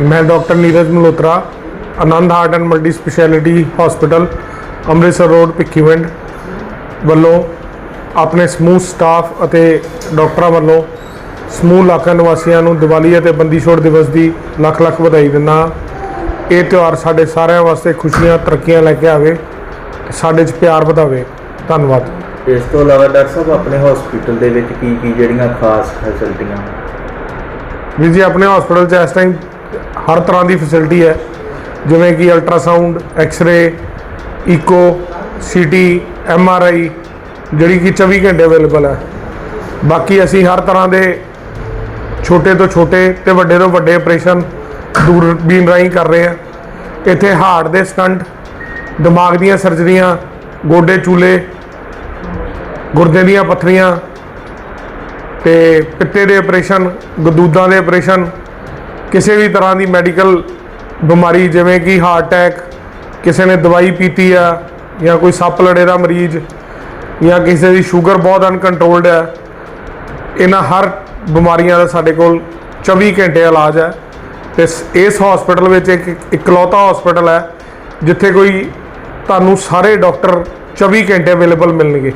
ਮੈਂ doctor Neeraj Malhotra Anand heart and multi speciality hospital Amritsar road Bhikhiwind ਵੱਲੋਂ ਆਪਣੇ ਸਮੂਹ ਸਟਾਫ ਅਤੇ ਡਾਕਟਰਾਂ ਵੱਲੋਂ ਸਮੂਹ ਇਲਾਕਾ ਨਿਵਾਸੀਆਂ ਨੂੰ ਦੀਵਾਲੀ ਅਤੇ ਬੰਦੀ ਛੋੜ ਦਿਵਸ ਦੀ ਲੱਖ ਲੱਖ ਵਧਾਈ ਦਿੰਦਾ। ਇਹ ਤਿਉਹਾਰ ਸਾਡੇ ਸਾਰਿਆਂ ਵਾਸਤੇ ਖੁਸ਼ੀਆਂ ਤਰੱਕੀਆਂ ਲੈ ਕੇ ਆਵੇ ਸਾਡੇ 'ਚ ਪਿਆਰ ਵਧਾਵੇ। ਧੰਨਵਾਦ। ਇਸ ਤੋਂ ਇਲਾਵਾ ਡਾਕਟਰ ਸਾਹਿਬ ਆਪਣੇ ਹਸਪੀਟਲ ਦੇ ਵਿੱਚ ਕੀ ਕੀ ਜਿਹੜੀਆਂ ਖਾਸ ਫੈਸਿਲਿਟੀਆਂ? ਵੀਰ ਜੀ ਆਪਣੇ ਹਸਪੀਟਲ 'ਚ ਇਸ ਟਾਈਮ ਹਰ ਤਰ੍ਹਾਂ ਦੀ ਫੈਸਿਲਿਟੀ ਹੈ। ਜਿਵੇਂ ਕਿ ultrasound X ray echo CT ਆਈ ਜਿਹੜੀ ਕਿ 24 ਘੰਟੇ ਅਵੇਲੇਬਲ ਹੈ। ਬਾਕੀ ਅਸੀਂ ਹਰ ਤਰ੍ਹਾਂ ਦੇ ਛੋਟੇ ਤੋਂ ਛੋਟੇ ਤੇ ਵੱਡੇ ਤੋਂ ਵੱਡੇ ਆਪਰੇਸ਼ਨ ਦੂਰਬੀਨ ਰਾਹੀਂ ਕਰ ਰਹੇ ਹਾਂ। ਇੱਥੇ ਹਾਰਟ ਦੇ ਸਟੰਟ ਦਿਮਾਗ ਦੀਆਂ ਸਰਜਰੀਆਂ ਗੋਡੇ ਚੂਲੇ, ਗੁਰਦੇ ਦੀਆਂ ਪੱਥਰੀਆਂ ਤੇ ਪਿੱਤੇ ਦੇ ਆਪਰੇਸ਼ਨ ਗਦੂਦਾਂ ਦੇ ਆਪਰੇਸ਼ਨ ਕਿਸੇ ਵੀ ਤਰ੍ਹਾਂ ਦੀ ਮੈਡੀਕਲ ਬਿਮਾਰੀ, ਜਿਵੇਂ ਕਿ ਹਾਰਟ ਅਟੈਕ ਕਿਸੇ ਨੇ ਦਵਾਈ ਪੀਤੀ ਆ, ਜਾਂ ਕੋਈ ਸੱਪ ਲੜੇ ਦਾ ਮਰੀਜ਼, ਜਾਂ ਕਿਸੇ ਦੀ ਸ਼ੂਗਰ ਬਹੁਤ ਅਨਕੰਟਰੋਲਡ ਹੈ ਇਹਨਾਂ ਹਰ ਬਿਮਾਰੀਆਂ ਦਾ ਸਾਡੇ ਕੋਲ 24 ਘੰਟੇ ਇਲਾਜ ਹੈ ਤੇ ਇਸ- ਇਸ ਹਸਪੀਟਲ ਵਿੱਚ ਇੱਕ, ਇਕਲੌਤਾ ਹਸਪੀਟਲ ਹੈ ਜਿੱਥੇ ਕੋਈ ਤੁਹਾਨੂੰ ਸਾਰੇ ਡਾਕਟਰ 24 ਘੰਟੇ ਅਵੇਲੇਬਲ ਮਿਲਣਗੇ।